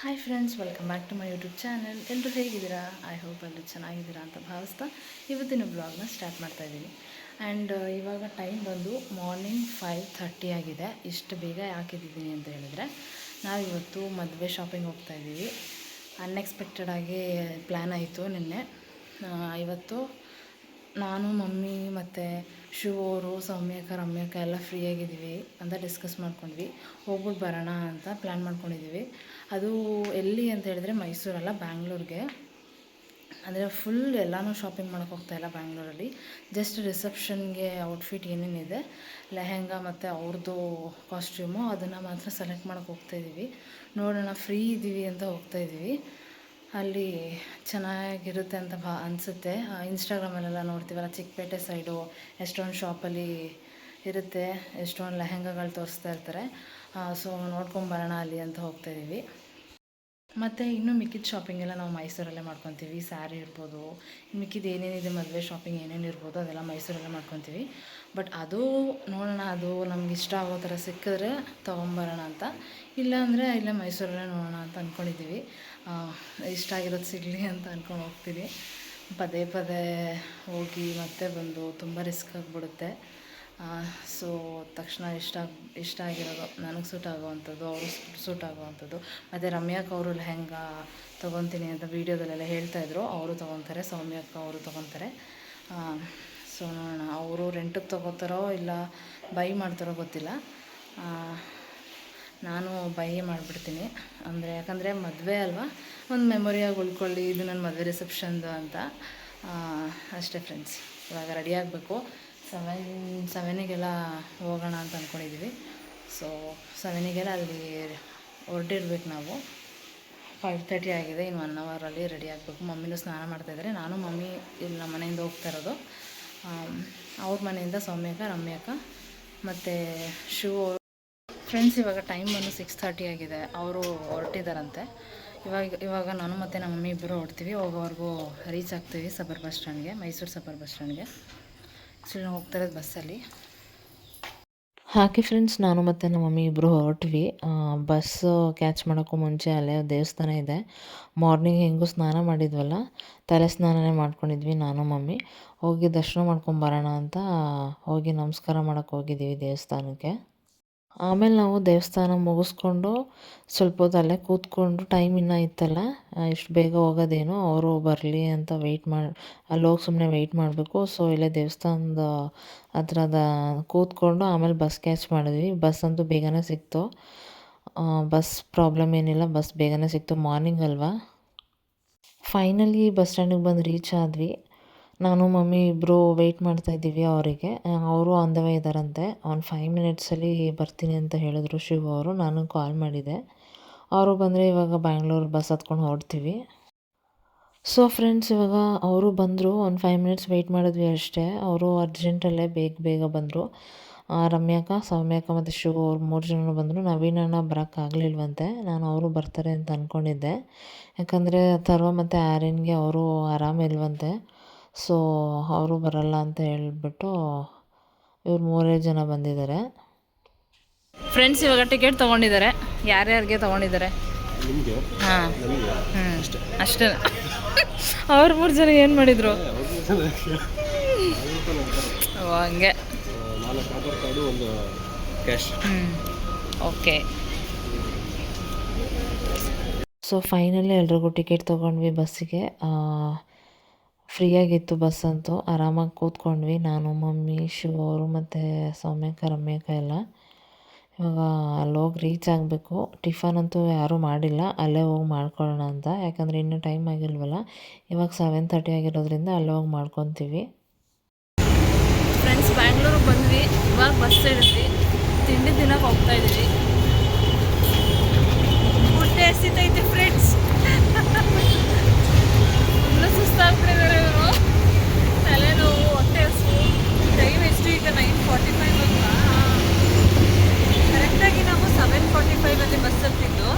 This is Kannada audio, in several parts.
Hi friends welcome back to my YouTube channel ಎಲ್ಲರೂ ಹೇಗಿದ್ದೀರಾ? ಐ ಹೋಪ್ ಎಲ್ಲರೂ ಚೆನ್ನಾಗಿದ್ದೀರಾ ಅಂತ ಭಾವಿಸ್ತಾ ಇವತ್ತಿನ ಬ್ಲಾಗ್ನ ಸ್ಟಾರ್ಟ್ ಮಾಡ್ತಾ ಇದ್ದೀನಿ. ಆ್ಯಂಡ್ ಇವಾಗ ಟೈಮ್ ಬಂದು ಮಾರ್ನಿಂಗ್ ಫೈವ್ ಥರ್ಟಿ ಆಗಿದೆ. ಇಷ್ಟು ಬೇಗ ಯಾಕಿದ್ದೀನಿ ಅಂತ ಹೇಳಿದ್ರೆ, ನಾವಿವತ್ತು ಮದುವೆ ಶಾಪಿಂಗ್ ಹೋಗ್ತಾ ಇದ್ದೀವಿ. ಅನ್ಎಕ್ಸ್ಪೆಕ್ಟೆಡ್ ಆಗಿ ಪ್ಲ್ಯಾನ್ ಆಯಿತು ನಿನ್ನೆ. ಇವತ್ತು ನಾನು, ಮಮ್ಮಿ ಮತ್ತು ಶಿವ ಅವರು, ಸೌಮ್ಯಕ್ಕ, ರಮ್ಯಕ್ಕ ಎಲ್ಲ ಫ್ರೀಯಾಗಿದ್ದೀವಿ ಅಂತ ಡಿಸ್ಕಸ್ ಮಾಡ್ಕೊಂಡ್ವಿ. ಹೋಗ್ಬಿಟ್ಟು ಬರೋಣ ಅಂತ ಪ್ಲ್ಯಾನ್ ಮಾಡ್ಕೊಂಡಿದ್ದೀವಿ. ಅದು ಎಲ್ಲಿ ಅಂತ ಹೇಳಿದ್ರೆ ಮೈಸೂರಲ್ಲ ಬ್ಯಾಂಗ್ಳೂರಿಗೆ. ಅಂದರೆ ಫುಲ್ ಎಲ್ಲನೂ ಶಾಪಿಂಗ್ ಮಾಡೋಕೆ ಹೋಗ್ತಾಯಿಲ್ಲ ಬ್ಯಾಂಗ್ಳೂರಲ್ಲಿ. ಜಸ್ಟ್ ರಿಸೆಪ್ಷನ್ಗೆ ಔಟ್ಫಿಟ್ ಏನೇನಿದೆ, ಲೆಹೆಂಗಾ ಮತ್ತು ಅವ್ರದ್ದು ಕಾಸ್ಟ್ಯೂಮು ಅದನ್ನು ಮಾತ್ರ ಸೆಲೆಕ್ಟ್ ಮಾಡೋಕೆ ಹೋಗ್ತಾಯಿದ್ದೀವಿ ನೋಡೋಣ ಫ್ರೀ ಇದ್ದೀವಿ ಅಂತ ಹೋಗ್ತಾ ಇದ್ದೀವಿ ಅಲ್ಲಿ ಚೆನ್ನಾಗಿರುತ್ತೆ ಅಂತ ಭಾ ಅನಿಸುತ್ತೆ. ಇನ್ಸ್ಟಾಗ್ರಾಮಲ್ಲೆಲ್ಲ ನೋಡ್ತೀವಲ್ಲ, ಚಿಕ್ಕಪೇಟೆ ಸೈಡು ಎಷ್ಟೊಂದು ಶಾಪಲ್ಲಿ ಇರುತ್ತೆ, ಎಷ್ಟೊಂದು ಲೆಹೆಂಗಾಗಳು ತೋರಿಸ್ತಾ ಇರ್ತಾರೆ. ಸೊ ನೋಡ್ಕೊಂಬರೋಣ ಅಲ್ಲಿ ಅಂತ ಹೋಗ್ತಾ ಇದ್ದೀವಿ ಮತ್ತು ಇನ್ನೂ ಮಿಕ್ಕಿದ ಶಾಪಿಂಗ್ ಎಲ್ಲ ನಾವು ಮೈಸೂರಲ್ಲೇ ಮಾಡ್ಕೊತೀವಿ ಸ್ಯಾರಿ ಇರ್ಬೋದು, ಮಿಕ್ಕಿದ ಏನೇನಿದೆ ಮದುವೆ ಶಾಪಿಂಗ್ ಏನೇನು ಇರ್ಬೋದು ಅದೆಲ್ಲ ಮೈಸೂರಲ್ಲೇ ಮಾಡ್ಕೊತೀವಿ. ಬಟ್ ಅದು ನೋಡೋಣ, ಅದು ನಮ್ಗೆ ಇಷ್ಟ ಆಗೋ ಥರ ಸಿಕ್ಕಿದ್ರೆ ತೊಗೊಂಬರೋಣ ಅಂತ. ಇಲ್ಲಾಂದರೆ ಇಲ್ಲೇ ಮೈಸೂರಲ್ಲೇ ನೋಡೋಣ ಅಂತ ಅಂದ್ಕೊಂಡಿದ್ದೀವಿ ಇಷ್ಟ ಆಗಿರೋದು ಸಿಗಲಿ ಅಂತ ಅಂದ್ಕೊಂಡು ಹೋಗ್ತೀವಿ. ಪದೇ ಪದೇ ಹೋಗಿ ಮತ್ತೆ ಬಂದು ತುಂಬ ರಿಸ್ಕ್ ಆಗಿಬಿಡುತ್ತೆ. ಸೊ ತಕ್ಷಣ ಇಷ್ಟ ಇಷ್ಟ ಆಗಿರೋದು, ನನಗೆ ಸೂಟ್ ಆಗುವಂಥದ್ದು ಅವರು ಸೂಟ್ ಆಗುವಂಥದ್ದು. ಮತ್ತು ರಮ್ಯಾಕ್ ಅವರು ಲೆಹೆಂಗಾ ತೊಗೊತೀನಿ ಅಂತ ವೀಡಿಯೋದಲ್ಲೆಲ್ಲ ಹೇಳ್ತಾಯಿದ್ರು ಅವರು ತೊಗೊತಾರೆ, ಸೌಮ್ಯಕ್ಕ ಅವರು ತೊಗೊತಾರೆ. ಸೊ ನೋಡೋಣ, ಅವರು ರೆಂಟಿಗೆ ತೊಗೋತಾರೋ ಇಲ್ಲ ಬೈ ಮಾಡ್ತಾರೋ ಗೊತ್ತಿಲ್ಲ. ನಾನು ಬೈ ಮಾಡಿಬಿಡ್ತೀನಿ. ಅಂದರೆ, ಯಾಕಂದರೆ ಮದುವೆ ಅಲ್ವಾ? ಒಂದು ಮೆಮೊರಿಯಾಗಿ ಉಳ್ಕೊಳ್ಳಿ, ಇದು ನನ್ನ ಮದುವೆ ರಿಸೆಪ್ಷನ್ದು ಅಂತ. ಅಷ್ಟೇ ಫ್ರೆಂಡ್ಸ್ ಇವಾಗ ರೆಡಿ ಆಗಬೇಕು. ಸೆವೆನ್ ಸೆವೆನಿಗೆಲ್ಲ ಹೋಗೋಣ ಅಂತ ಅಂದ್ಕೊಂಡಿದ್ದೀವಿ. ಸೊ ಸೆವೆನಿಗೆಲ್ಲ ಅಲ್ಲಿ ಹೊರಟಿರ್ಬೇಕು ನಾವು. ಫೈವ್ ತರ್ಟಿ ಆಗಿದೆ, ಇನ್ನು ಒನ್ ಅವರಲ್ಲಿ ರೆಡಿ ಆಗಬೇಕು. ಮಮ್ಮಿನೂ ಸ್ನಾನ ಮಾಡ್ತಾಯಿದ್ದಾರೆ ನಾನು, ಮಮ್ಮಿ ಇಲ್ಲಿ ನಮ್ಮ ಮನೆಯಿಂದ ಹೋಗ್ತಾ ಇರೋದು. ಅವ್ರ ಮನೆಯಿಂದ ಸೌಮ್ಯಕ ರಮ್ಯಕ ಮತ್ತು ಶಿವ ಅವರು. ಫ್ರೆಂಡ್ಸ್ ಇವಾಗ ಟೈಮ್ ಬಂದು ಸಿಕ್ಸ್ ತರ್ಟಿ ಆಗಿದೆ. ಅವರು ಹೊರಟಿದ್ದಾರಂತೆ ಇವಾಗ ಇವಾಗ ನಾನು ಮತ್ತು ನಮ್ಮ ಮಮ್ಮಿ ಇಬ್ಬರು ಹೊರಡ್ತೀವಿ. ಹೋಗೋವರೆಗೂ ರೀಚ್ ಆಗ್ತೀವಿ ಸಬರ್ ಬಸ್ ಸ್ಟ್ಯಾಂಡ್ಗೆ, ಮೈಸೂರು ಸಬರ್ ಬಸ್ ಸ್ಟ್ಯಾಂಡ್ಗೆ. ಸೊ ನಾವು ಹೋಗ್ತಾ ಇರೋದು ಬಸ್ಸಲ್ಲಿ ಹಾಗೆ ಫ್ರೆಂಡ್ಸ್ ನಾನು ಮತ್ತು ನಮ್ಮ ಮಮ್ಮಿ ಇಬ್ಬರು ಹೊರಟ್ವಿ. ಬಸ್ ಕ್ಯಾಚ್ ಮಾಡೋಕ್ಕೂ ಮುಂಚೆ ಅಲ್ಲೇ ದೇವಸ್ಥಾನ ಇದೆ. ಮಾರ್ನಿಂಗ್ ಹೆಂಗೂ ಸ್ನಾನ ಮಾಡಿದ್ವಲ್ಲ, ತಲೆ ಸ್ನಾನನೇ ಮಾಡ್ಕೊಂಡಿದ್ವಿ ನಾನು, ಮಮ್ಮಿ. ಹೋಗಿ ದರ್ಶನ ಮಾಡ್ಕೊಂಡು ಬರೋಣ ಅಂತ ಹೋಗಿ ನಮಸ್ಕಾರ ಮಾಡೋಕ್ಕೆ ಹೋಗಿದ್ದೀವಿ ದೇವಸ್ಥಾನಕ್ಕೆ. ಆಮೇಲೆ ನಾವು ದೇವಸ್ಥಾನ ಮುಗಿಸ್ಕೊಂಡು ಸ್ವಲ್ಪ ಹೊತ್ತು ಅಲ್ಲೇ ಕೂತ್ಕೊಂಡು ಟೈಮ್ ಇನ್ನೂ ಇತ್ತಲ್ಲ ಇಷ್ಟು ಬೇಗ ಹೋಗೋದೇನು, ಅವರು ಬರಲಿ ಅಂತ ವೆಯ್ಟ್ ಮಾಡಿ, ಅಲ್ಲಿ ಹೋಗಿ ಸುಮ್ಮನೆ ವೆಯ್ಟ್ ಮಾಡಬೇಕು. ಸೊ ಇಲ್ಲೇ ದೇವಸ್ಥಾನದ ಹತ್ರದ ಕೂತ್ಕೊಂಡು ಆಮೇಲೆ ಬಸ್ ಕ್ಯಾಚ್ ಮಾಡಿದ್ವಿ. ಬಸ್ ಅಂತೂ ಬೇಗನೆ ಸಿಕ್ತು. ಬಸ್ ಪ್ರಾಬ್ಲಮ್ ಏನಿಲ್ಲ ಬಸ್ ಬೇಗನೆ ಸಿಕ್ತು. ಮಾರ್ನಿಂಗ್ ಅಲ್ವಾ? ಫೈನಲಿ ಬಸ್ ಸ್ಟ್ಯಾಂಡಿಗೆ ಬಂದು ರೀಚ್ ಆದ್ವಿ. ನಾನು ಮಮ್ಮಿ ಇಬ್ಬರು ವೆಯ್ಟ್ ಮಾಡ್ತಾ ಇದ್ದೀವಿ ಅವರಿಗೆ. ಅವರು ಆನ್ ದ ವೇ ಇದ್ದಾರಂತೆ ಒಂದು ಫೈವ್ ಮಿನಿಟ್ಸಲ್ಲಿ ಬರ್ತೀನಿ ಅಂತ ಹೇಳಿದ್ರು ಶಿವ ಅವರು. ನಾನು ಕಾಲ್ ಮಾಡಿದೆ. ಅವರು ಬಂದರೆ ಇವಾಗ ಬ್ಯಾಂಗ್ಳೂರು ಬಸ್ ಹತ್ಕೊಂಡು ಹೊರಡ್ತೀವಿ. ಸೊ ಫ್ರೆಂಡ್ಸ್ ಇವಾಗ ಅವರು ಬಂದರು. ಒಂದು ಫೈವ್ ಮಿನಿಟ್ಸ್ ವೆಯ್ಟ್ ಮಾಡಿದ್ವಿ ಅಷ್ಟೇ. ಅವರು ಅರ್ಜೆಂಟಲ್ಲೇ ಬೇಗ ಬೇಗ ಬಂದರು. ರಮ್ಯಾಕ ಸೌಮ್ಯಾಕ ಮತ್ತು ಶಿವ ಅವ್ರು ಮೂರು ಜನ ಬಂದರು. ನವೀನಣ್ಣ ಬರೋಕ್ಕಾಗಲಿಲ್ವಂತೆ ನಾನು ಅವರು ಬರ್ತಾರೆ ಅಂತ ಅಂದ್ಕೊಂಡಿದ್ದೆ ಯಾಕಂದರೆ ತರ್ವ ಮತ್ತು ಆರ್ಯನ್ಗೆ ಅವರು ಆರಾಮಿಲ್ವಂತೆ ಸೊ ಅವರು ಬರಲ್ಲ ಅಂತ ಹೇಳಿಬಿಟ್ಟು ಇವ್ರು ಮೂರೇ ಜನ ಬಂದಿದ್ದಾರೆ. ಫ್ರೆಂಡ್ಸ್ ಇವಾಗ ಟಿಕೆಟ್ ತೊಗೊಂಡಿದ್ದಾರೆ. ಯಾರ್ಯಾರಿಗೆ ತೊಗೊಂಡಿದ್ದಾರೆ? ನಿಮಗೆ? ಹಾಂ. ಹ್ಞೂ ಅಷ್ಟೇ. ಅವ್ರ ಮೂರು ಜನ ಏನು ಮಾಡಿದರು? ಹಂಗೆ. ಓಕೆ. ಸೊ ಫೈನಲಿ ಎಲ್ರಿಗೂ ಟಿಕೆಟ್ ತೊಗೊಂಡ್ವಿ ಬಸ್ಸಿಗೆ. ಫ್ರೀಯಾಗಿತ್ತು ಬಸ್ ಅಂತೂ, ಆರಾಮಾಗಿ ಕೂತ್ಕೊಂಡ್ವಿ. ನಾನು, ಮಮ್ಮಿ, ಶಿವ ಅವರು ಮತ್ತು ಸೌಮ್ಯಕ ರಮ್ಯಕ ಎಲ್ಲ ಇವಾಗ ಅಲ್ಲೋಗಿ ರೀಚ್ ಆಗಬೇಕು. ಟಿಫನ್ ಅಂತೂ ಯಾರೂ ಮಾಡಿಲ್ಲ. ಅಲ್ಲೇ ಹೋಗಿ ಮಾಡ್ಕೊಳ್ಳೋಣ ಅಂತ. ಯಾಕಂದರೆ ಇನ್ನೂ ಟೈಮ್ ಆಗಿಲ್ವಲ್ಲ. ಇವಾಗ ಸೆವೆನ್ ತರ್ಟಿ ಆಗಿರೋದ್ರಿಂದ ಅಲ್ಲೇ ಹೋಗಿ ಮಾಡ್ಕೊತೀವಿ. ಫ್ರೆಂಡ್ಸ್ ಬ್ಯಾಂಗ್ಳೂರಿಗೆ ಬಂದ್ವಿ. ಇವಾಗ ಬಸ್ ಹಿಡಿದ್ವಿ ತಿಂಡಿ ತಿನ್ನೋಕೆ ಹೋಗ್ತಾ ಇದ್ದೀವಿ. ಹೊಟ್ಟೆ ಹಸಿತೈತೆ ಫ್ರೆಂಡ್ಸ್ ಫುಲ್ಲು ಸುಸ್ತಾಗ್ಬಿಟ್ಟಿದ್ದಾರೆ ಇವರು ತಲೆನೋವು ಹೊಟ್ಟೆ ಹಸು ಟೈಮ್ ಎಷ್ಟು ಈಗ ನೈನ್ ಫಾರ್ಟಿ ಫೈವ್ ಅಂತ ಕರೆಕ್ಟಾಗಿ ನಾವು ಫಾರ್ಟಿ ಫೈವಲ್ಲಿ ಬಸ್ ಹತ್ತಿದ್ದು.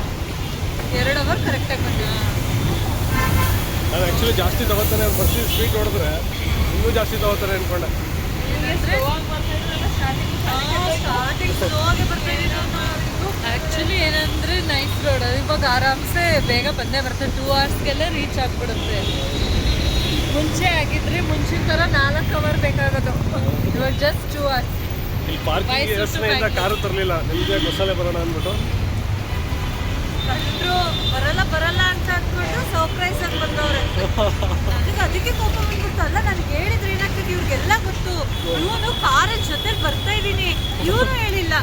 ಎರಡು ಅವರ್ ಕರೆಕ್ಟಾಗಿ ಬಂದ್ವಿ ನಾನು ಆ್ಯಕ್ಚುಲಿ ಜಾಸ್ತಿ ತಗೋತಾರೆ ಬಸ್ ಸ್ಪೀಡ್ ನೋಡಿದ್ರೆ ಇನ್ನೂ ಜಾಸ್ತಿ ತಗೋತಾರೆ ಅನ್ಕೊಂಡೆ. ಸ್ಟಾರ್ಟಿಂಗ್ ಸ್ಲೋ ಆಗಿ ಬರ್ತಾ ಇದ್ದೀವಿ ಆ್ಯಕ್ಚುಲಿ ಏನಂದರೆ ನೈಸ್ ರೋಡ್ ಇವಾಗ ಆರಾಮ್ಸೆ ಬೇಗ ಬಂದೇ ಬರ್ತದೆ ಟೂ ಅವರ್ಸ್ಗೆಲ್ಲ ರೀಚ್ ಆಗ್ಬಿಡುತ್ತೆ. ಮುಂಚೆ ಆಗಿದ್ರೆ ಮುಂಚಿನ ಥರ ನಾಲ್ಕು ಅವರ್ ಬೇಕಾಗೋದು. ಇವಾಗ ಜಸ್ಟ್ ಟೂ ಅವರ್ಸ್ ಕಾರು ತರಲಿಲ್ಲ. ನಿಮಗೆ ಮಸಾಲೆ ಬರೋಣ ಅಂದ್ಬಿಟ್ಟು. ಕಂಡ್ರು ಬರಲ್ಲ ಬರಲ್ಲ ಅಂತ ಅಂದ್ಬಿಟ್ಟು ಸರ್ಪ್ರೈಸ್ ಆಗಿ ಬಂದವ್ರೆ. ನನಗೆ ಅದಕ್ಕೆ ಕೋಪ ಬಂದ್ಬಿಡ್ತು. ಅಲ್ಲ ನನಗೆ ಹೇಳಿದ್ರೆ ಏನಾಗ್ತದೆ? ಇವ್ರಿಗೆಲ್ಲ ಗೊತ್ತು. ಇವನು ಕಾರ ಜೊತೆ ಬರ್ತಾ ಇದ್ದೀನಿ. ಇವನು ಹೇಳಿಲ್ಲ.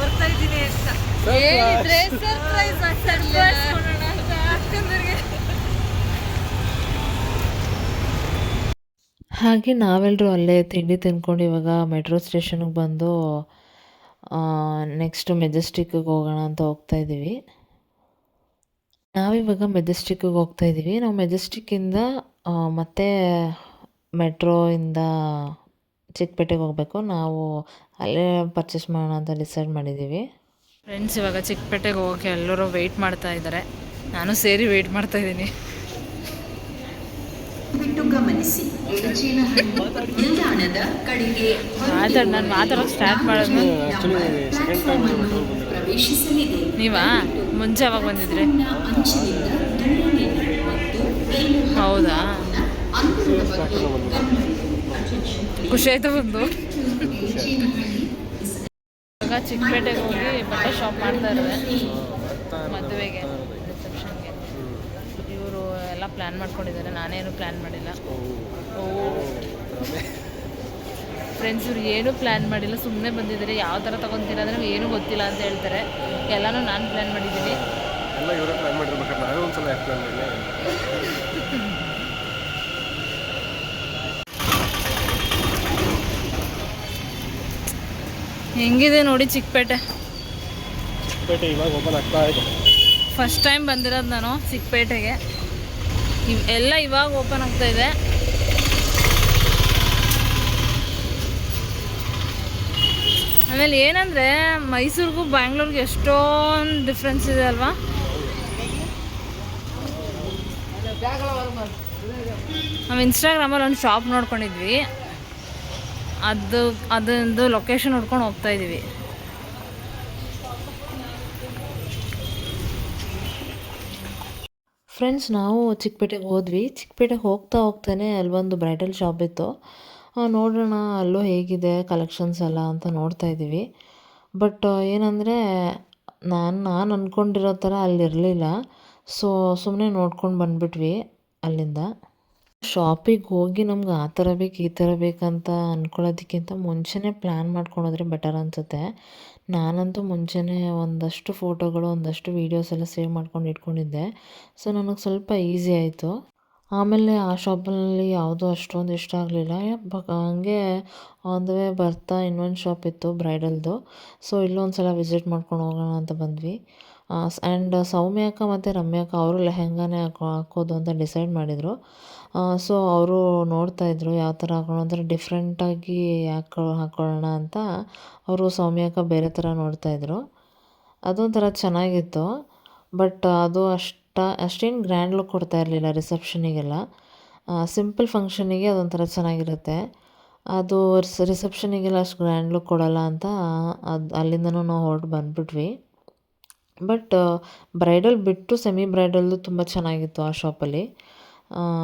ಬರ್ತಾ ಇದ್ದೀನಿ ಅಂತ. ಹೇಳಿದ್ರೆ ಸರ್ಪ್ರೈಸ್ ಹಾಗೆ ನಾವೆಲ್ಲರೂ ಅಲ್ಲೇ ತಿಂಡಿ ತಿಂದ್ಕೊಂಡು ಇವಾಗ ಮೆಟ್ರೋ ಸ್ಟೇಷನ್ಗೆ ಬಂದು ನೆಕ್ಸ್ಟ್ ಮೆಜೆಸ್ಟಿಕ್ಗೆ ಹೋಗೋಣ ಅಂತ ಹೋಗ್ತಾ ಇದ್ದೀವಿ. ನಾವಿವಾಗ ಮೆಜೆಸ್ಟಿಕ್ಕಿಗೆ ಹೋಗ್ತಾ ಇದ್ದೀವಿ ನಾವು ಮೆಜೆಸ್ಟಿಕ್ಕಿಂದ ಮತ್ತೆ ಮತ್ತೆ ಮೆಟ್ರೋಯಿಂದ ಚಿಕ್ಕಪೇಟೆಗೆ ಹೋಗಬೇಕು. ನಾವು ಅಲ್ಲೇ ಪರ್ಚೇಸ್ ಮಾಡೋಣ ಅಂತ ಡಿಸೈಡ್ ಮಾಡಿದ್ದೀವಿ ಫ್ರೆಂಡ್ಸ್ ಇವಾಗ ಚಿಕ್ಕಪೇಟೆಗೆ ಹೋಗೋಕೆ ಎಲ್ಲರೂ ವೆಯ್ಟ್ ಮಾಡ್ತಾ ಇದ್ದಾರೆ. ನಾನು ಸೇರಿ ವೆಯ್ಟ್ ಮಾಡ್ತಾ ಇದ್ದೀನಿ. ಗಮನಿಸಿ. ನಿಲ್ದಾಣದ ಕಡೆಗೆ ನಾನು ಮಾತಾಡೋಕೆ ಸ್ಟಾರ್ಟ್ ಮಾಡೋದು ಪ್ರವೇಶಿಸಲಿದೆ. ನೀವಾ? ಮುಂಚೆ ಅವಾಗ ಬಂದಿದ್ರೆ? ಹೌದಾ. ಖುಷಿ ಆಯ್ತು ಬಂದು? ಇವಾಗ ಚಿಕ್ಕಪೇಟೆಗೆ ಹೋಗಿ ಬಟ್ಟೆ ಶಾಪ್ ಮಾಡ್ತಾ ಇದ್ದಾರೆ ಮದುವೆಗೆ. ಪ್ಲ್ಯಾನ್ ಮಾಡ್ಕೊಂಡಿದ್ದಾರೆ ನಾನೇನು ಪ್ಲ್ಯಾನ್ ಮಾಡಿಲ್ಲ. ಓ. ಫ್ರೆಂಡ್ಸ್ ಇವ್ರು ಏನೂ ಪ್ಲ್ಯಾನ್ ಮಾಡಿಲ್ಲ ಸುಮ್ಮನೆ ಬಂದಿದ್ದಾರೆ ಯಾವ ಥರ ತೊಗೊತೀರ ಅಂದರೆ ಏನೂ ಗೊತ್ತಿಲ್ಲ ಅಂತ ಹೇಳ್ತಾರೆ. ಎಲ್ಲನೂ ನಾನು ಪ್ಲ್ಯಾನ್ ಮಾಡಿದ್ದೀನಿ. ಹೆಂಗಿದೆ ನೋಡಿ ಚಿಕ್ಕಪೇಟೆ. ಚಿಕ್ಕಪೇಟೆ ಇವಾಗ ಓಪನ್ ಆಗ್ತಾ ಇದೆ. ಫಸ್ಟ್ ಟೈಮ್ ಬಂದಿರೋದು ನಾನು ಚಿಕ್ಕಪೇಟೆಗೆ. ಎಲ್ಲ ಇವಾಗ ಓಪನ್ ಆಗ್ತಾ ಇದೆ. ಆಮೇಲೆ ಏನಂದರೆ, ಮೈಸೂರಿಗೂ ಬ್ಯಾಂಗ್ಳೂರ್ಗೂ ಎಷ್ಟೊಂದು ಡಿಫ್ರೆನ್ಸ್ ಇದೆ ಅಲ್ವಾ? ನಾವು ಇನ್ಸ್ಟಾಗ್ರಾಮಲ್ಲಿ ಒಂದು ಶಾಪ್ ನೋಡ್ಕೊಂಡಿದ್ವಿ. ಅದು ಅದೊಂದು ಲೊಕೇಶನ್ ನೋಡ್ಕೊಂಡು ಹೋಗ್ತಾ ಇದ್ದೀವಿ ಫ್ರೆಂಡ್ಸ್ ನಾವು ಚಿಕ್ಕಪೇಟೆಗೆ ಹೋದ್ವಿ. ಚಿಕ್ಕಪೇಟೆಗೆ ಹೋಗ್ತಾ ಹೋಗ್ತಾನೆ ಅಲ್ಲೊಂದು ಬ್ರೈಡಲ್ ಶಾಪ್ ಇತ್ತು. ನೋಡೋಣ ಅಲ್ಲೂ ಹೇಗಿದೆ ಕಲೆಕ್ಷನ್ಸ್ ಎಲ್ಲ ಅಂತ ನೋಡ್ತಾ ಇದ್ದೀವಿ. ಬಟ್ ಏನಂದರೆ ನಾನು ನಾನು ಅಂದ್ಕೊಂಡಿರೋ ಥರ ಅಲ್ಲಿರಲಿಲ್ಲ ಸೊ ಸುಮ್ಮನೆ ನೋಡ್ಕೊಂಡು ಬಂದ್ಬಿಟ್ವಿ ಅಲ್ಲಿಂದ. ಶಾಪಿಗೆ ಹೋಗಿ ನಮ್ಗೆ ಆ ಥರ ಬೇಕು, ಈ ಥರ ಬೇಕಂತ ಅಂದ್ಕೊಳ್ಳೋದಕ್ಕಿಂತ ಮುಂಚೆನೇ ಪ್ಲ್ಯಾನ್ ಮಾಡ್ಕೊಳೋದ್ರೆ ಬೆಟರ್ ಅನಿಸುತ್ತೆ. ನಾನಂತೂ ಮುಂಚೆನೇ ಒಂದಷ್ಟು ಫೋಟೋಗಳು ಒಂದಷ್ಟು ವೀಡಿಯೋಸ್ ಎಲ್ಲ ಸೇವ್ ಮಾಡ್ಕೊಂಡು ಇಟ್ಕೊಂಡಿದ್ದೆ. ಸೊ ನನಗೆ ಸ್ವಲ್ಪ ಈಸಿ ಆಯಿತು. ಆಮೇಲೆ ಆ ಶಾಪಲ್ಲಿ ಯಾವುದೂ ಅಷ್ಟೊಂದು ಇಷ್ಟ ಆಗಲಿಲ್ಲ. ಹಂಗೆ ಆನ್ ದ ವೇ ಬರ್ತಾ ಇನ್ನೊಂದು ಶಾಪ್ ಇತ್ತು ಬ್ರೈಡಲ್ದು ಸೊ ಇಲ್ಲೊಂದು ಸಲ ವಿಸಿಟ್ ಮಾಡ್ಕೊಂಡು ಹೋಗೋಣ ಅಂತ ಬಂದ್ವಿ. ಆ್ಯಂಡ್ ಸೌಮ್ಯ ಅಕ್ಕ ಮತ್ತು ರಮ್ಯಾಕ ಅವರು ಲೆಹೆಂಗಾನೇ ಹಾಕೊ, ಹಾಕೋದು ಅಂತ ಡಿಸೈಡ್ ಮಾಡಿದರು. ಸೊ ಅವರು ನೋಡ್ತಾಯಿದ್ರು ಯಾವ ಥರ ಹಾಕೋಣ ಅಂದರೆ ಡಿಫ್ರೆಂಟಾಗಿ ಹಾಕೋ, ಹಾಕೊಳ್ಳೋಣ ಅಂತ ಅವರು ಸೌಮ್ಯ ಅಕ್ಕ ಬೇರೆ ಥರ ನೋಡ್ತಾಯಿದ್ರು ಅದೊಂಥರ ಚೆನ್ನಾಗಿತ್ತು. ಬಟ್ ಅದು ಅಷ್ಟ, ಅಷ್ಟೇನು ಗ್ರ್ಯಾಂಡ್ ಲುಕ್ ಕೊಡ್ತಾ ಇರಲಿಲ್ಲ ರಿಸೆಪ್ಷನಿಗೆಲ್ಲ ಸಿಂಪಲ್ ಫಂಕ್ಷನಿಗೆ ಅದೊಂಥರ ಚೆನ್ನಾಗಿರುತ್ತೆ. ಅದು ರಿಸೆಪ್ಷನಿಗೆಲ್ಲ ಅಷ್ಟು ಗ್ರ್ಯಾಂಡ್ ಲುಕ್ ಕೊಡೋಲ್ಲ ಅಂತ ಅದು, ಅಲ್ಲಿಂದನೂ ನಾವು ಹೊರಟು ಬಂದ್ಬಿಟ್ವಿ. ಬಟ್ ಬ್ರೈಡಲ್ ಬಿಟ್ಟು ಸೆಮಿ ಬ್ರೈಡಲ್ದು ತುಂಬ ಚೆನ್ನಾಗಿತ್ತು ಆ ಶಾಪಲ್ಲಿ.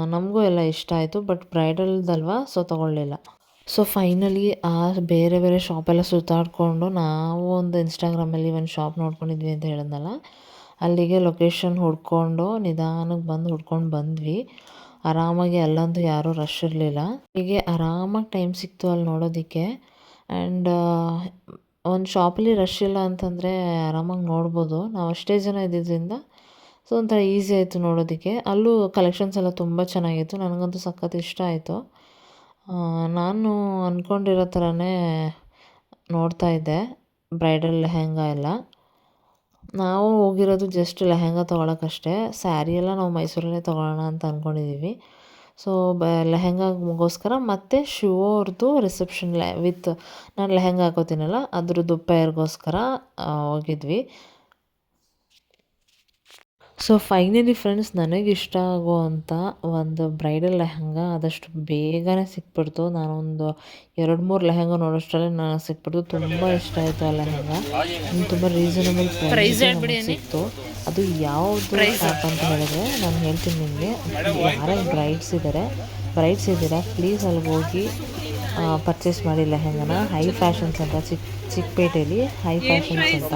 ನಮಗೂ ಎಲ್ಲ ಇಷ್ಟ ಆಯಿತು, ಬಟ್ ಬ್ರೈಡಲ್ದಲ್ವ? ಸೊ, ತೊಗೊಳ್ಳಿಲ್ಲ. ಸೊ, ಫೈನಲಿ ಆ ಬೇರೆ ಬೇರೆ ಶಾಪೆಲ್ಲ ಸುತ್ತಾಡಿಕೊಂಡು ನಾವು ಒಂದು ಇನ್ಸ್ಟಾಗ್ರಾಮಲ್ಲಿ ಒಂದು ಶಾಪ್ ನೋಡ್ಕೊಂಡಿದ್ವಿ ಅಂತ ಹೇಳಿದ್ನಲ್ಲ, ಅಲ್ಲಿಗೆ ಲೊಕೇಶನ್ ಹುಡ್ಕೊಂಡು, ನಿಧಾನಕ್ಕೆ ಬಂದು ಹುಡ್ಕೊಂಡು ಬಂದ್ವಿ. ಆರಾಮಾಗಿ ಅಲ್ಲಂತೂ ಯಾರೂ ರಶ್ ಇರಲಿಲ್ಲ. ಹೀಗೆ ಆರಾಮಾಗಿ ಟೈಮ್ ಸಿಕ್ತು ಅಲ್ಲಿ ನೋಡೋದಕ್ಕೆ. ಆ್ಯಂಡ್ ಒಂದು ಶಾಪಲ್ಲಿ ರಶ್ ಇಲ್ಲ ಅಂತಂದರೆ ಆರಾಮಾಗಿ ನೋಡ್ಬೋದು. ನಾವು ಅಷ್ಟೇ ಜನ ಇದ್ದಿದ್ದರಿಂದ ಸೊ ಒಂಥರ ಈಸಿ ಆಯಿತು ನೋಡೋದಕ್ಕೆ. ಅಲ್ಲೂ ಕಲೆಕ್ಷನ್ಸ್ ಎಲ್ಲ ತುಂಬ ಚೆನ್ನಾಗಿತ್ತು. ನನಗಂತೂ ಸಖತ್ ಇಷ್ಟ ಆಯಿತು. ನಾನು ಅಂದ್ಕೊಂಡಿರೋ ಥರನೇ ನೋಡ್ತಾ ಇದ್ದೆ. ಬ್ರೈಡಲ್ ಲೆಹೆಂಗಾ ಎಲ್ಲ. ನಾವು ಹೋಗಿರೋದು ಜಸ್ಟ್ ಲೆಹೆಂಗಾ ತೊಗೊಳಕ್ಕಷ್ಟೇ. ಸ್ಯಾರಿ ಎಲ್ಲ ನಾವು ಮೈಸೂರಲ್ಲೇ ತೊಗೊಳ್ಳೋಣ ಅಂತ ಅಂದ್ಕೊಂಡಿದ್ದೀವಿ ಸೊ ಬ ಲೆಹೆಂಗಾಗೋಸ್ಕರ ಮತ್ತು ಶೂ ಅವ್ರದ್ದು ರಿಸೆಪ್ಷನ್ ಲೆ ವಿತ್ ನಾನು ಲೆಹೆಂಗಾ ಹಾಕೋತೀನಲ್ಲ, ಅದ್ರದ್ದು ಪೇರ್ಗೋಸ್ಕರ ಹೋಗಿದ್ವಿ. ಸೊ ಫೈನಲಿ ಫ್ರೆಂಡ್ಸ್ ನನಗೆ ಇಷ್ಟ ಆಗುವಂಥ ಒಂದು ಬ್ರೈಡಲ್ ಲೆಹಂಗ ಆದಷ್ಟು ಬೇಗನೆ ಸಿಕ್ಬಿಡ್ತು. ನಾನೊಂದು ಎರಡು ಮೂರು ಲೆಹಂಗ ನೋಡೋಷ್ಟರಲ್ಲಿ ನನಗೆ ಸಿಕ್ಬಿಡ್ತು. ತುಂಬ ಇಷ್ಟ ಆಯಿತು ಆ ಲೆಹಂಗ. ತುಂಬ ರೀಸನಬಲ್ ಪ್ರೈಸ್ ಸಿಕ್ತು. ಅದು ಯಾವುದು ಶಾಪ್ ಅಂತ ಹೇಳಿದ್ರೆ ನಾನು ಹೇಳ್ತೀನಿ ನಿಮಗೆ. ಯಾರೇ ಬ್ರೈಡ್ಸ್ ಇದ್ದಾರೆ ಬ್ರೈಡ್ಸ್ ಇದ್ದೀರಾ? ಪ್ಲೀಸ್ ಅಲ್ಲಿಗೆ ಹೋಗಿ ಪರ್ಚೇಸ್ ಮಾಡಿ ಲೆಹೆಂಗನ ಹೈ ಫ್ಯಾಷನ್ಸ್ ಅಂತ ಚಿಕ್ಕ ಚಿಕ್ಕಪೇಟೆಯಲ್ಲಿ ಹೈ ಫ್ಯಾಷನ್ಸ್ ಅಂತ.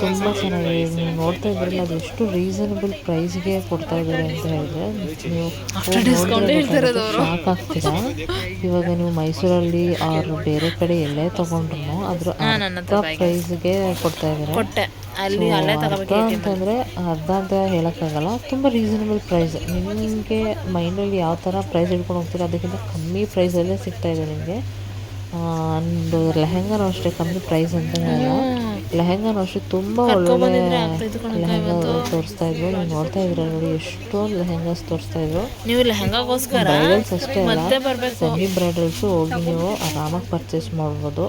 ತುಂಬ ಚೆನ್ನಾಗಿ ನೀವು ನೋಡ್ತಾ ಇದ್ರಲ್ಲ ಅದು ಎಷ್ಟು ರೀಸನಬಲ್ ಪ್ರೈಸ್ಗೆ ಕೊಡ್ತಾ ಇದ್ದಾರೆ ಅಂತ ಹೇಳಿದ್ರೆ ನೀವು ಶಾಕ್ ಆಗ್ತೀರಾ? ಇವಾಗ ನೀವು ಮೈಸೂರಲ್ಲಿ ಅವ್ರು ಬೇರೆ ಕಡೆ ಎಲ್ಲೇ ತೊಗೊಂಡ್ರು ಅದ್ರ ಪ್ರೈಸ್ಗೆ ಕೊಡ್ತಾ ಇದ್ದಾರೆ. ಅಲ್ಲಿ ಅಲ್ಲೇ ತಗೋಬೇಕು ಅಂತಂದರೆ ಅರ್ಧ ಅಂತ ಹೇಳೋಕ್ಕಾಗಲ್ಲ. ತುಂಬ ರೀಸನಬಲ್ ಪ್ರೈಸ್ ನಿಮಗೆ ಮೈಂಡಲ್ಲಿ ಯಾವ ಥರ ಪ್ರೈಸ್ ಇಟ್ಕೊಂಡು ಹೋಗ್ತೀರ ಅದಕ್ಕಿಂತ ಕಮ್ಮಿ ಪ್ರೈಸಲ್ಲೇ ಸಿಗ್ತಾ ಇದೆ ನಿಮಗೆ. ಒಂದು ಲೆಹೆಂಗಾನು ಅಷ್ಟೇ ಕಮ್ಮಿ ಪ್ರೈಸ್ ಅಂತ ಹೇಳಲ್ಲ. ಲೆಹಂಗಾನು ಅಷ್ಟೇ ತುಂಬ ಒಳ್ಳೊಳ್ಳೆ ಲೆಹೆಂಗಾ ತೋರಿಸ್ತಾ ಇದ್ರು. ನೀವು ನೋಡ್ತಾ ಇದ್ರ ನೋಡಿ ಎಷ್ಟೊಂದು ಲೆಹೆಂಗಾಸ್ ತೋರಿಸ್ತಾ ಇದ್ರು. ನೀವು ಲೆಹೆಂಗಾಗೋಸ್ಕರ ಬ್ರೈಡಲ್ಸ್ ಅಷ್ಟೇ ಅಲ್ಲ ಸೆಮಿ ಬ್ರೈಡಲ್ಸು ಹೋಗಿ ನೀವು ಆರಾಮಾಗಿ ಪರ್ಚೇಸ್ ಮಾಡ್ಬೋದು.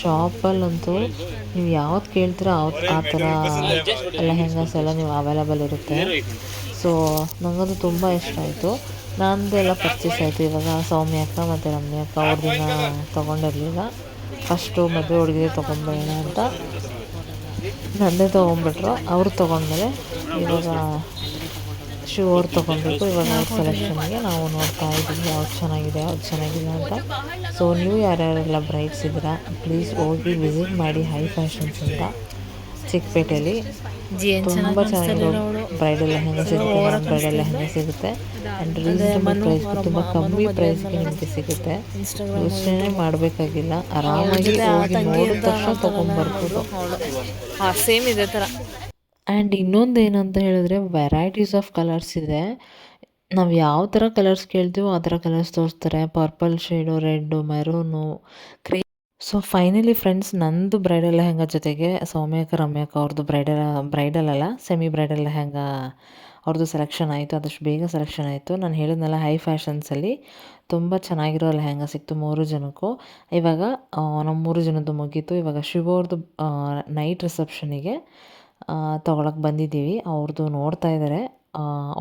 ಶಾಪಲ್ಲಂತೂ ನೀವು ಯಾವ್ದು ಕೇಳ್ತೀರೋ ಅವ್ ಆ ಥರ ಲೆಹೆಂಗಾಸ್ ಎಲ್ಲ ನೀವು ಅವೈಲೇಬಲ್ ಇರುತ್ತೆ. ಸೊ ನನಗದು ತುಂಬ ಇಷ್ಟ ಆಯಿತು. ನಂದೆಲ್ಲ ಪರ್ಚೇಸ್ ಆಯಿತು. ಇವಾಗ ಸೌಮ್ಯ ಅಕ್ಕ ಮತ್ತು ರಮ್ಯ ಅಕ್ಕ ಅವ್ರದಿನ ತೊಗೊಂಡಿರಲಿಲ್ಲ. ಫಸ್ಟು ಮದುವೆ ಹುಡುಗಿಗೆ ತೊಗೊಂಡ್ಬೇಡ ಅಂತ. ನಂದೇ ತೊಗೊಂಡ್ಬಿಟ್ರು. ಅವ್ರು ತೊಗೊಂಡ್ಮೇಲೆ ಇವಾಗ ಶೂ ಅವ್ರು ತೊಗೊಳ್ಬೇಕು ಇವಾಗ ಅವ್ರ ಸೆಲೆಕ್ಷನ್ಗೆ ನಾವು ನೋಡ್ತಾ ಇದ್ದೀವಿ ಯಾವ್ದು ಚೆನ್ನಾಗಿದೆ ಯಾವ್ದು ಚೆನ್ನಾಗಿಲ್ಲ ಅಂತ. ಸೊ ನೀವು ಯಾರ್ಯಾರೆಲ್ಲ ಬ್ರೈಟ್ಸ್ ಇದ್ದೀರಾ ಪ್ಲೀಸ್ ಹೋಗಿ ವಿಸಿಟ್ ಮಾಡಿ ಹೈ ಫ್ಯಾಷನ್ಸ್ ಅಂತ. ಚಿಕ್ಕಪೇಟೆಯಲ್ಲಿ ತುಂಬ ಚೆನ್ನಾಗಿ ಬ್ರೈಡಲ್ ಲೆಹಂಗಾ ಸಿಗುತ್ತೆ ನಾನ್ ಬ್ರೈಡಲ್ ಲೆಹಂಗಾ ಸಿಗುತ್ತೆ. ಆ್ಯಂಡ್ ರೀಸನಬಲ್ ಪ್ರೈಸ್ ತುಂಬ ಕಮ್ಮಿ ಪ್ರೈಸ್ಗೆ ನಿಮಗೆ ಸಿಗುತ್ತೆ. ಯೋಚನೆ ಮಾಡಬೇಕಾಗಿಲ್ಲ ಆರಾಮಾಗಿ ಹೋಗಿ ನೋಡಿದ ತಕ್ಷಣ ತೊಗೊಂಡ್ಬರ್ಬೋದು. ಸೇಮ್ ಇದೆ ಥರ ಆ್ಯಂಡ್ ಇನ್ನೊಂದು ಏನಂತ ಹೇಳಿದ್ರೆ ವೆರೈಟೀಸ್ ಆಫ್ ಕಲರ್ಸ್ ಇದೆ. ನಾವು ಯಾವ ಥರ ಕಲರ್ಸ್ ಕೇಳ್ತೀವೋ ಆ ಥರ ಕಲರ್ಸ್ ತೋರಿಸ್ತಾರೆ. ಪರ್ಪಲ್ ಶೇಡು ರೆಡ್ಡು ಮೆರೂನು ಕ್ರೀ ಸೊ ಫೈನಲಿ ಫ್ರೆಂಡ್ಸ್ ನಂದು ಬ್ರೈಡಲ್ ಲೆಹಂಗ ಜೊತೆಗೆ ಸೌಮ್ಯಕ, ರಮ್ಯಕ ಅವ್ರದ್ದು ಬ್ರೈಡಲ್ ಬ್ರೈಡಲ್ ಅಲ್ಲ ಸೆಮಿ ಬ್ರೈಡಲ್ ಲೆಹೆಂಗಾ ಅವ್ರದ್ದು ಸೆಲೆಕ್ಷನ್ ಆಯಿತು, ಆದಷ್ಟು ಬೇಗ ಸೆಲೆಕ್ಷನ್ ಆಯಿತು. ನಾನು ಹೇಳಿದ್ನಲ್ಲ ಹೈ ಫ್ಯಾಷನ್ಸಲ್ಲಿ ತುಂಬ ಚೆನ್ನಾಗಿರೋ ಲೆಹೆಂಗಾ ಸಿಕ್ತು ಮೂರು ಜನಕ್ಕೂ. ಇವಾಗ ನಮ್ಮ ಮೂರು ಜನದ್ದು ಮುಗೀತು. ಇವಾಗ ಶಿವ ಅವ್ರದ್ದು ನೈಟ್ ರಿಸೆಪ್ಷನಿಗೆ ತೊಗೊಳಕ್ಕೆ ಬಂದಿದ್ದೀವಿ. ಅವ್ರದ್ದು ನೋಡ್ತಾ ಇದ್ದಾರೆ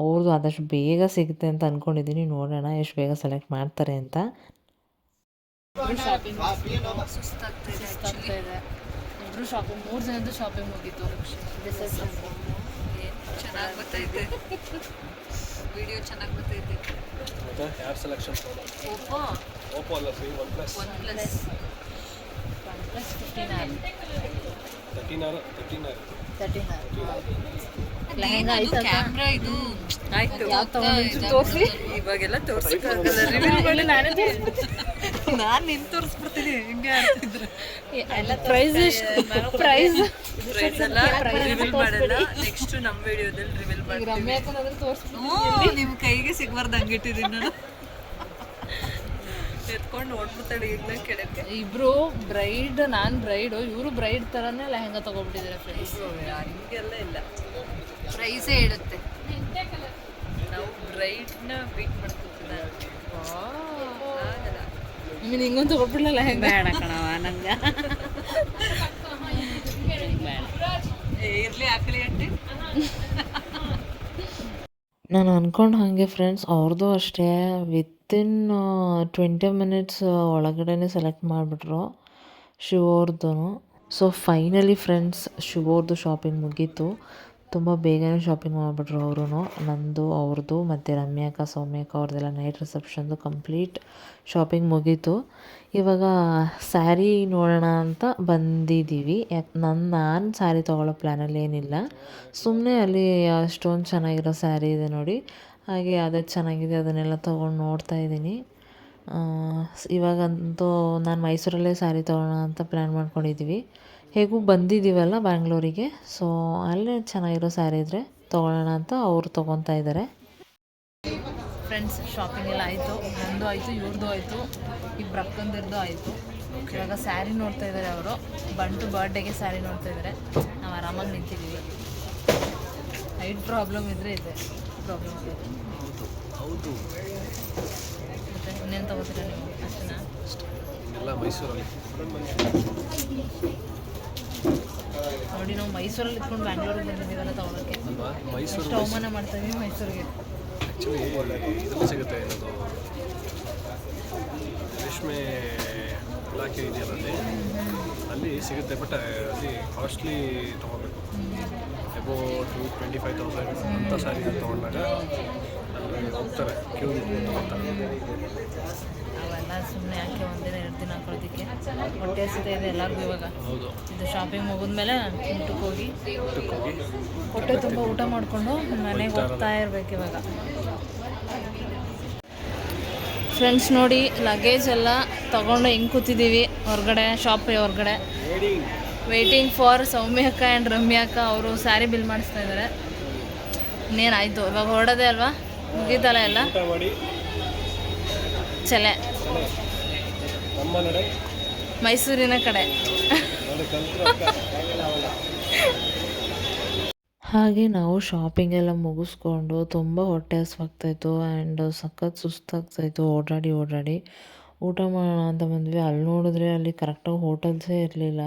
ಅವ್ರದ್ದು ಆದಷ್ಟು ಬೇಗ ಸಿಗುತ್ತೆ ಅಂತ ಅಂದ್ಕೊಂಡಿದ್ದೀನಿ ನೋಡೋಣ ಎಷ್ಟು ಬೇಗ ಸೆಲೆಕ್ಟ್ ಮಾಡ್ತಾರೆ ಅಂತ. ಇಬ್ರು ಶಾಪಿಂಗ್ ಮೂರು ಜನದ್ದು ಶಾಪಿಂಗ್ ಮುಗೀತು. ಚೆನ್ನಾಗಿ ಬರ್ತೈತೆ ವಿಡಿಯೋ ಚೆನ್ನಾಗಿ ಬರ್ತೈತೆ ಯಾರು ಸೆಲೆಕ್ಷನ್ ಓಪೋ ಓಪೋ ಅಲ್ಲ C one plus one plus plus fifteen R thirteen R thirteen R thirteen camera ಇದು ಆಯ್ತು. ತೋರಿಸಿ? ಇವಾಗೆಲ್ಲ ಮಾಡಿ ನಾನೇ ತೋರಿಸ್ಬಿಡ್ತೀನಿ. ಹೆಂಗೆ ಆಡ್ತಿದ್ರು. ಪ್ರೈಸ್ ಪ್ರೈಸ್ ಪ್ರೈಸ್ ಎಲ್ಲ ರಿವೀಲ್ ಮಾಡಲ್ಲ. ನೆಕ್ಸ್ಟ್ ನಮ್ಮ ವಿಡಿಯೋದಲ್ಲಿ ರಿವೀಲ್ ಮಾಡಿ ರಮ್ಯಾ ಯಾಕಂದ್ರೆ ತೋರಿಸ್ಬಿಟ್ಟು ಹ್ಞೂ ನಿಮ್ಮ ಕೈಗೆ ಸಿಗ್ಬಾರ್ದು ಹಂಗಿಟ್ಟಿದ್ದೀನಿ ನಾನು. ಎತ್ಕೊಂಡು ನೋಡ್ಬಿಡ್ತಾಳೆ ಈಗಲೇ ಕೆಳಕ್ಕೆ ಇಬ್ರು ಬ್ರೈಡ್ ನಾನ್ ಬ್ರೈಡ್ ಇವರು ಬ್ರೈಡ್ ಥರನೇ ಲೆಹಂಗಾ ತಗೊಬಿಟ್ಟಿದ್ದಾರೆ ಫ್ರೆಂಡ್ಸ್ ಹಿಂಗೆಲ್ಲ ಇಲ್ಲ. ಪ್ರೈಸೇ ಹೇಳುತ್ತೆ. ನಾವು ಬ್ರೈಡ್ನ ಬೀಟ್ ಮಾಡ್ಕೊತೀವಿ ನಿಮ್ಗೆ ಹಿಂಗೊಂದು ತಗೊಬಿಡ್ಲ ಲೆಹಂಗಾ? ಬೇಡ ಕಣವ ನಂಗೆ. ಏ, ಇರ್ಲಿ ಆಕಲಿ ಅಟ್ಟೆ ನಾನು ಅನ್ಕೊಂಡು ಹಾಗೆ ಫ್ರೆಂಡ್ಸ್ ಅವ್ರದ್ದು ಅಷ್ಟೇ ವಿತಿನ್ ಟ್ವೆಂಟಿ ಮಿನಿಟ್ಸ್ ಒಳಗಡೆ ಸೆಲೆಕ್ಟ್ ಮಾಡಿಬಿಟ್ರು ಶಿವ ಅವ್ರದ್ದು ಸೊ ಫೈನಲಿ ಫ್ರೆಂಡ್ಸ್ ಶಿವ ಅವ್ರದ್ದು ಶಾಪಿಂಗ್ ಮುಗೀತು. ತುಂಬ ಬೇಗನೆ ಶಾಪಿಂಗ್ ಮಾಡಿಬಿಟ್ರು ಅವರು ನಂದು ಅವ್ರದ್ದು ಮತ್ತು ರಮ್ಯಾಕ ಸೌಮ್ಯಕ ಅವ್ರದ್ದೆಲ್ಲ ನೈಟ್ ರಿಸೆಪ್ಷನ್ದು ಕಂಪ್ಲೀಟ್ ಶಾಪಿಂಗ್ ಮುಗೀತು. ಇವಾಗ ಸ್ಯಾರಿ ನೋಡೋಣ ಅಂತ ಬಂದಿದ್ದೀವಿ ಯಾಕೆ ನನ್ನ ನಾನು ಸ್ಯಾರಿ ತೊಗೊಳ್ಳೋ ಪ್ಲ್ಯಾನಲ್ಲಿ ಏನಿಲ್ಲ. ಸುಮ್ಮನೆ ಅಲ್ಲಿ, ಅಷ್ಟೊಂದು ಚೆನ್ನಾಗಿರೋ ಸ್ಯಾರಿ ಇದೆ ನೋಡಿ. ಹಾಗೆ ಯಾವುದೇ ಚೆನ್ನಾಗಿದೆ ಅದನ್ನೆಲ್ಲ ತೊಗೊಂಡು ನೋಡ್ತಾ ಇದ್ದೀನಿ. ಇವಾಗಂತೂ ನಾನು ಮೈಸೂರಲ್ಲೇ ಸ್ಯಾರಿ ತೊಗೊಳ್ಳೋಣ ಅಂತ ಪ್ಲ್ಯಾನ್ ಮಾಡ್ಕೊಂಡಿದ್ದೀವಿ ಹೇಗೂ ಬಂದಿದ್ದೀವಲ್ಲ ಬ್ಯಾಂಗ್ಳೂರಿಗೆ ಸೊ ಅಲ್ಲೇ ಚೆನ್ನಾಗಿರೋ ಸ್ಯಾರಿ ಇದ್ದರೆ ತೊಗೊಳ್ಳೋಣ ಅಂತ ಅವರು ತೊಗೊತಾ ಇದ್ದಾರೆ ಫ್ರೆಂಡ್ಸ್ ಶಾಪಿಂಗ್ ಎಲ್ಲ ಆಯಿತು. ನಂದು ಆಯಿತು ಇವ್ರದ್ದು ಆಯಿತು ಇಬ್ಬರು ಅಕ್ಕಂದಿರ್ದು ಆಯಿತು. ಇವಾಗ ಸ್ಯಾರಿ ನೋಡ್ತಾ ಇದ್ದಾರೆ ಅವರು. ಬಂಟು ಬರ್ಡೇಗೆ ಸ್ಯಾರಿ ನೋಡ್ತಾ ಇದ್ದಾರೆ ನಾವು ಆರಾಮಾಗಿ ನಿಂತಿದ್ದೀವಿ ಹೈಟ್ ಪ್ರಾಬ್ಲಮ್ ಇದ್ದರೆ ಇದೆ. ಪ್ರಾಬ್ಲಮ್ ಇದೆ ಹೌದು ಮತ್ತೆ ಇನ್ನೇನು ತಗೋತೀರಾ ನೀವು ಅಷ್ಟೇನಾ ಎಲ್ಲ ಮೈಸೂರಲ್ಲಿ ನೋಡಿ ನಾವು ಮೈಸೂರಲ್ಲಿ ಇಟ್ಕೊಂಡು ಬ್ಯಾಂಗ್ಳೂರಿಗೆ ಬಂದಿದ್ದೀವಲ್ಲ ತೊಗೊಳಕ್ಕೆ. ಮೈಸೂರು ಅವಮಾನ ಮಾಡ್ತಾ ಇದೀವಿ ಮೈಸೂರಿಗೆ. ಆ್ಯಕ್ಚುಲಿ ಸಿಗುತ್ತೆ ಏನದು? ರೇಷ್ಮೆ ಇಲಾಖೆ ಇದೆಯಲ್ಲ ಅಲ್ಲಿ? ಅಲ್ಲಿ ಸಿಗುತ್ತೆ ಬಟ್ ಅಲ್ಲಿ ಕಾಸ್ಟ್ಲಿ ತೊಗೋಬೇಕು. Above to twenty five thousand ಅಂಥ ಸ್ಯಾರಿ ತೊಗೊಂಡಾಗ ಹೋಗ್ತಾರೆ ಕ್ಯೂ ತೊಗೊಳ್ತಾರೆ ಅವೆಲ್ಲ ಸುಮ್ಮನೆ ಯಾಕೆ ಒಂದಿನ ಎರಡು ದಿನ ಹಾಕೊಳ್ಳೋದಕ್ಕೆ? ಹೊಟ್ಟೆ ಹಸಿದೆ ಇದೆ ಎಲ್ಲರಿಗೂ ಇವಾಗ. ಹೌದು. ಇದು ಶಾಪಿಂಗ್ ಮುಗಿದ್ಮೇಲೆ ಊಟಕ್ಕೆ ಹೋಗಿ. ಹೊಟ್ಟೆ ತುಂಬ ಊಟ ಮಾಡಿಕೊಂಡು ಮನೆಗೆ ಹೋಗ್ತಾ ಇರ್ಬೇಕು ಇವಾಗ. ಫ್ರೆಂಡ್ಸ್ ನೋಡಿ ಲಗೇಜ್ ಎಲ್ಲ ತಗೊಂಡು ಹೆಂಗೆ ಕೂತಿದ್ದೀವಿ ಹೊರಗಡೆ ಶಾಪ್ ಹೊರಗಡೆ. ವೇಟಿಂಗ್ ಫಾರ್ ಸೌಮ್ಯ ಅಕ್ಕ ಆ್ಯಂಡ್ ರಮ್ಯಾ ಅಕ್ಕ ಅವರು ಸ್ಯಾರಿ ಬಿಲ್ ಮಾಡಿಸ್ತಾ ಇದ್ದಾರೆ ಇನ್ನೇನಾಯಿತು ಇವಾಗ ಹೊರಡೋದೆ ಅಲ್ವಾ? ಮುಗೀತಲ್ಲ ಎಲ್ಲ? ಚಲೆ. ಮೈಸೂರಿನ ಕಡೆ. ಹಾಗೆ ನಾವು ಶಾಪಿಂಗ್ ಎಲ್ಲ ಮುಗಿಸ್ಕೊಂಡು ತುಂಬ ಹೊಟ್ಟೆ ಹಸ್ವಾಗ್ತಾಯಿತ್ತು ಆ್ಯಂಡ್ ಸಖತ್ ಸುಸ್ತಾಗ್ತಾಯಿತ್ತು ಓಡಾಡಿ ಓಡಾಡಿ. ಊಟ ಮಾಡೋಣ ಅಂತ ಬಂದ್ವಿ. ಅಲ್ಲಿ ನೋಡಿದ್ರೆ ಅಲ್ಲಿ ಕರೆಕ್ಟಾಗಿ ಹೋಟೆಲ್ಸೇ ಇರಲಿಲ್ಲ.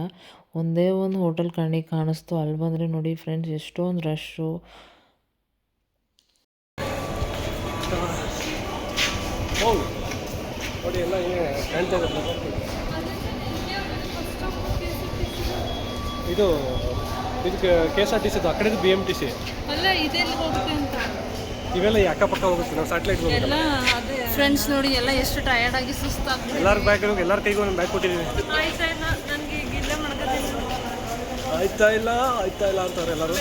ಒಂದೇ ಒಂದು ಹೋಟೆಲ್ ಕಣ್ಣಿಗೆ ಕಾಣಿಸ್ತು. ಅಲ್ಲಿ ಬಂದರೆ ನೋಡಿ ಫ್ರೆಂಡ್ಸ್ ಎಷ್ಟೊಂದು ರಶ್ಶು ಹೌದು ನೋಡಿ ಎಲ್ಲ ಏನು ಕಾಣ್ತಾ ಇದೆ ಇದು ಇದಕ್ಕೆ ಕೆ ಎಸ್ ಆರ್ ಟಿ ಸಿದು ಆ ಕಡೆದು ಬಿ ಎಂ ಟಿ ಸಿ ಅಲ್ಲ ಇದೆಲ್ಲ ಹೋಗುತ್ತೆ ಅಂತ? ಇವೆಲ್ಲ ಈ ಅಕ್ಕಪಕ್ಕ ಹೋಗುತ್ತೆ ನಾವು ಸ್ಯಾಟಲೈಟ್ ಅದೇ. ಫ್ರೆಂಡ್ಸ್ ನೋಡಿ ಎಲ್ಲ ಎಷ್ಟು ಟಯರ್ಡ್ ಆಗಿ ಸುಸ್ತಾಗ್ತದೆ ಎಲ್ಲರ ಬ್ಯಾಗ್ ಎಲ್ಲರ ಕೈಗೂ ಒಂದು ಬ್ಯಾಗ್ ಕೊಟ್ಟಿದ್ದೀವಿ ಆಯ್ತಾ ಇಲ್ಲ ನನಗೆ ಈಗ ಇಲ್ಲೇ ಮಾಡ್ಕೊತೀನಿ ಆಯ್ತಾ ಇಲ್ಲ ಆಯ್ತಾ ಇಲ್ಲ ಅಂತಾರೆ ಎಲ್ಲರೂ.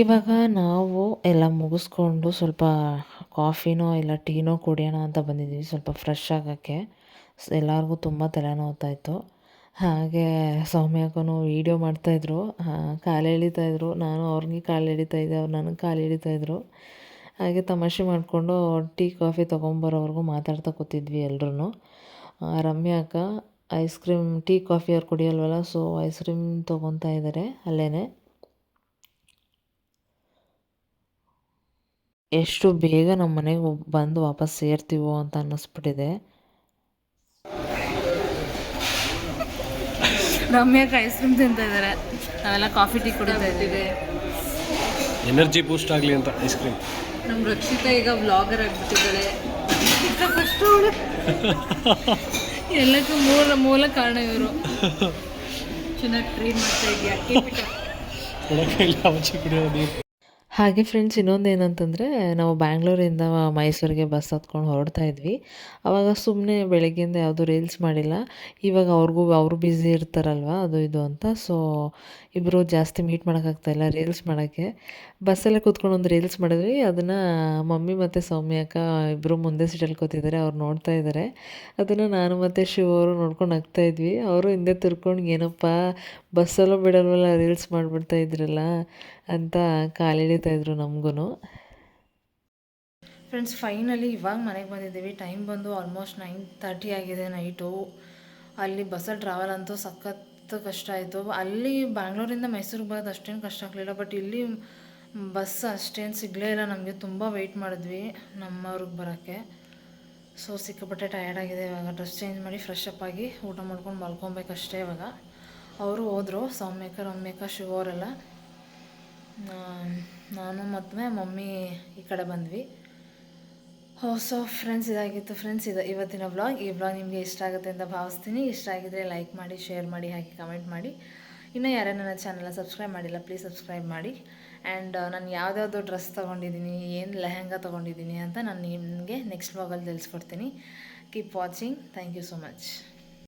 ಇವಾಗ ನಾವು ಎಲ್ಲ ಮುಗಿಸ್ಕೊಂಡು ಸ್ವಲ್ಪ ಕಾಫಿನೋ ಇಲ್ಲ ಟೀನೋ ಕುಡಿಯೋಣ ಅಂತ ಬಂದಿದ್ದೀವಿ, ಸ್ವಲ್ಪ ಫ್ರೆಶ್ ಆಗೋಕ್ಕೆ. ಎಲ್ಲರಿಗೂ ತುಂಬ ತಲೆನೋವ್ತಾಯಿತ್ತು ಹಾಗೆ ಸೌಮ್ಯಕ್ಕೂ ವೀಡಿಯೋ ಮಾಡ್ತಾಯಿದ್ರು ಕಾಲು ಎಳಿತಾಯಿದ್ರು ನಾನು ಅವ್ರಿಗೆ ಕಾಲು ಎಳಿತಾ ಇದ್ದೆ, ಅವ್ರು ನನಗೆ ಕಾಲು ಎಳಿತಾಯಿದ್ರು ಹಾಗೆ ತಮಾಷೆ ಮಾಡಿಕೊಂಡು ಟೀ, ಕಾಫಿ ತೊಗೊಂಬರೋವರೆಗೂ ಮಾತಾಡ್ತಾ ಕೂತಿದ್ವಿ ಎಲ್ಲರೂ ರಮ್ಯಾಕ ಐಸ್ ಕ್ರೀಮ್ ಟೀ ಕಾಫಿ ಅವ್ರು ಕುಡಿಯಲ್ವಲ್ಲ ಸೊ ಐಸ್ ಕ್ರೀಮ್ ತೊಗೊತಾ ಇದ್ದಾರೆ ಅಲ್ಲೇ ಎಷ್ಟು ಬೇಗ ನಮ್ಮ ಮನೆಗೆ ಬಂದು ವಾಪಸ್ ಸೇರ್ತೀವೋ ಅಂತ ಅನ್ನಿಸ್ಬಿಟ್ಟಿದೆ. ರಮ್ಯಾಕ್ಕೆ ಐಸ್ ಕ್ರೀಮ್ ತಿಂತಾ ಇದ್ದಾರೆ ನಾವೆಲ್ಲ ಕಾಫಿ ಟೀ ಕುಡಿತಾ ಇದ್ದೀವಿ. ಎನರ್ಜಿ ಬೂಸ್ಟ್ ಆಗಲಿ ಅಂತ ಐಸ್ ಕ್ರೀಮ್ ನಮ್ಮ ರಕ್ಷಿತಾ ಈಗ ವ್ಲಾಗರ್ ಆಗ್ಬಿಟ್ಟಿದ್ದಾಳೆ ಫಸ್ಟ್ ಎಲ್ಲಕ್ಕೂ ಮೂಲ ಮೂಲ ಕಾರಣ ಇವರು. ಚೆನ್ನಾಗಿ ಮಾಡ್ತಾ ಇದೆಯಾ ಹಾಗೆ ಫ್ರೆಂಡ್ಸ್ ಇನ್ನೊಂದು ಏನಂತಂದರೆ ನಾವು ಬ್ಯಾಂಗ್ಳೂರಿಂದ ಮೈಸೂರಿಗೆ ಬಸ್ ಹತ್ಕೊಂಡು ಹೊರಡ್ತಾ ಇದ್ವಿ. ಅವಾಗ ಸುಮ್ಮನೆ ಬೆಳಗ್ಗೆಯಿಂದ ಯಾವುದೂ ರೀಲ್ಸ್ ಮಾಡಿಲ್ಲ. ಇವಾಗ ಅವ್ರಿಗೂ ಅವರು ಬ್ಯುಸಿ ಇರ್ತಾರಲ್ವ ಅದು ಇದು ಅಂತ. ಸೊ ಇಬ್ಬರು ಜಾಸ್ತಿ ಮೀಟ್ ಮಾಡೋಕ್ಕಾಗ್ತಾಯಿಲ್ಲ ರೀಲ್ಸ್ ಮಾಡೋಕ್ಕೆ. ಬಸ್ಸಲ್ಲೇ ಕೂತ್ಕೊಂಡು ಒಂದು ರೀಲ್ಸ್ ಮಾಡಿದ್ವಿ. ಅದನ್ನು ಮಮ್ಮಿ ಮತ್ತು ಸೌಮ್ಯ ಅಕ್ಕ ಇಬ್ಬರು ಮುಂದೆ ಸೀಟಲ್ಲಿ ಕೂತಿದ್ದಾರೆ. ಅವ್ರು ನೋಡ್ತಾ ಇದ್ದಾರೆ. ಅದನ್ನು ನಾನು ಮತ್ತು ಶಿವ ಅವರು ನೋಡ್ಕೊಂಡು ಹಾಕ್ತಾ ಇದ್ವಿ. ಅವರು ಹಿಂದೆ ತಿರ್ಕೊಂಡು, ಏನಪ್ಪ ಬಸ್ಸಲ್ಲೂ ಬಿಡಲ್ವಲ್ಲ ರೀಲ್ಸ್ ಮಾಡಿಬಿಡ್ತಾ ಇದ್ರಲ್ಲ ಅಂತ ಕಾಲೆಳಿತಾ ಇದ್ರು ನಮಗೂ ಫ್ರೆಂಡ್ಸ್ ಫೈನಲಿ ಇವಾಗ ಮನೆಗೆ ಬಂದಿದ್ದೀವಿ. ಟೈಮ್ ಬಂದು ಆಲ್ಮೋಸ್ಟ್ ನೈನ್ ತರ್ಟಿ ಆಗಿದೆ ನೈಟು. ಅಲ್ಲಿ ಬಸ್ಸಲ್ಲಿ ಟ್ರಾವೆಲ್ ಅಂತೂ ಸಖತ್ ಕಷ್ಟ ಆಯಿತು. ಅಲ್ಲಿ ಬ್ಯಾಂಗ್ಳೂರಿಂದ ಮೈಸೂರಿಗೆ ಬರೋದು ಅಷ್ಟೇನು ಕಷ್ಟ ಆಗಲಿಲ್ಲ. ಬಟ್ ಇಲ್ಲಿ ಬಸ್ ಅಷ್ಟೇನು ಸಿಗಲೇ ಇಲ್ಲ. ನಮಗೆ ತುಂಬ ವೆಯ್ಟ್ ಮಾಡಿದ್ವಿ ನಮ್ಮವ್ರಿಗೆ ಬರೋಕ್ಕೆ. ಸೊ ಸಿಕ್ಕಾಪಟ್ಟೆ ಟಯರ್ಡ್ ಆಗಿದೆ ಇವಾಗ. ಡ್ರೆಸ್ ಚೇಂಜ್ ಮಾಡಿ ಫ್ರೆಶ್ ಅಪ್ ಆಗಿ ಊಟ ಮಾಡ್ಕೊಂಡು ಮಲ್ಕೊಬೇಕಷ್ಟೇ ಇವಾಗ. ಅವರು ಹೋದರು ಸೌಮ್ಯಕ ರಮ್ಯಕ, ಶಿವ ಅವರೆಲ್ಲ. ನಾನು ಮತ್ತು ಮಮ್ಮಿ ಈ ಕಡೆ ಬಂದ್ವಿ. ಹೋ ಸೊ ಫ್ರೆಂಡ್ಸ್ ಇದಾಗಿತ್ತು ಫ್ರೆಂಡ್ಸ್ ಇದು ಇವತ್ತಿನ ವ್ಲಾಗ್ ಈ ವ್ಲಾಗ್ ನಿಮಗೆ ಇಷ್ಟ ಆಗುತ್ತೆ ಅಂತ ಭಾವಿಸ್ತೀನಿ. ಇಷ್ಟ ಆಗಿದ್ರೆ ಲೈಕ್ ಮಾಡಿ ಶೇರ್ ಮಾಡಿ ಹಾಗೆ ಕಮೆಂಟ್ ಮಾಡಿ. ಇನ್ನೂ ಯಾರೇ ನನ್ನ ಚಾನಲ್ನ ಸಬ್ಸ್ಕ್ರೈಬ್ ಮಾಡಿಲ್ಲ ಪ್ಲೀಸ್ ಸಬ್ಸ್ಕ್ರೈಬ್ ಮಾಡಿ. ಆ್ಯಂಡ್ ನಾನು ಯಾವುದ್ಯಾವುದೋ ಡ್ರೆಸ್ ತೊಗೊಂಡಿದ್ದೀನಿ, ಏನು ಲೆಹೆಂಗಾ ತೊಗೊಂಡಿದ್ದೀನಿ ಅಂತ ನಾನು ನಿಮಗೆ ನೆಕ್ಸ್ಟ್ ವ್ಲಾಗಲ್ಲಿ ತಿಳಿಸ್ಕೊಡ್ತೀನಿ. Keep watching thank you so much